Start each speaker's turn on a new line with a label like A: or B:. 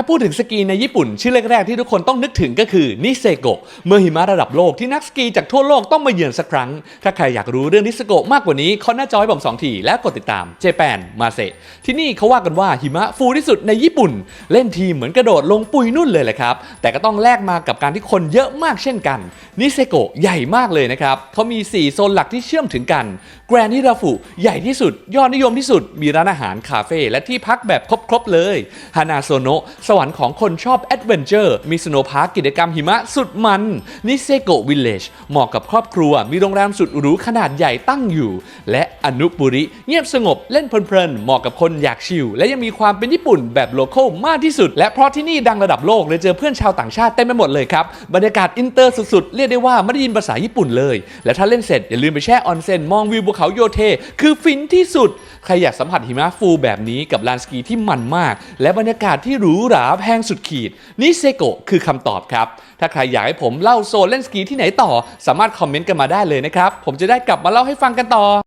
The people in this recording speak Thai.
A: ถ้าพูดถึงสกีในญี่ปุ่น ชื่อแรกๆที่ทุกคนต้องนึกถึงก็คือนิเซโกะเมื่อหิมะระดับโลกที่นักสกีจากทั่วโลกต้องมาเยือนสักครั้ง ถ้าใครอยากรู้เรื่องนิเซโกะมากกว่านี้ขอหน้าจอให้ผมสองทีแล้วกดติดตามเจแปนมาเซที่นี่เขาว่ากันว่าหิมะฟูที่สุดในญี่ปุ่น เล่นทีเหมือนกระโดดลงปุยนุ่นเลยแหละครับ แต่ก็ต้องแลกมากับการที่คนเยอะมากเช่นกันนิเซโกะใหญ่มากเลยนะครับเขามี 4 โซนหลักที่เชื่อมถึงกันแกรนฮิราฟุใหญ่ที่สุด ยอดนิยมที่สุดมีร้านอาหารคาเฟ่และที่พักแบบครบๆเลยฮานาโซโนะสวรรค์ของคนชอบแอดเวนเจอร์ มีสโนว์พาร์คกิจกรรมหิมะสุดมัน นิเซโกวิลเลจ เหมาะกับครอบครัว มีโรงแรมสุดหรูขนาดใหญ่ตั้งอยู่ และอนุบุริ เงียบสงบเล่นเพลินๆ เหมาะกับคนอยากชิล และยังมีความเป็นญี่ปุ่นแบบโลคอลมากที่สุด และเพราะที่นี่ดังระดับโลกเลยเจอเพื่อนชาวต่างชาติเต็มไปหมดเลยครับ บรรยากาศอินเตอร์สุดๆ เรียกได้ว่าไม่ได้ยินภาษาญี่ปุ่นเลย และถ้าเล่นเสร็จอย่าลืมไปแช่ออนเซ็นมองวิวภูเขาโยเท คือฟินที่สุด ใครอยากสัมผัสหิมะฟูแบบนี้กับลานสกีที่มันมาก และบรรยากาศที่หรูหราแพงสุดขีดนิเซโกะคือคำตอบครับ ถ้าใครอยากให้ผมเล่าโซนเล่นสกีที่ไหนต่อ สามารถคอมเมนต์กันมาได้เลยนะครับ ผมจะได้กลับมาเล่าให้ฟังกันต่อ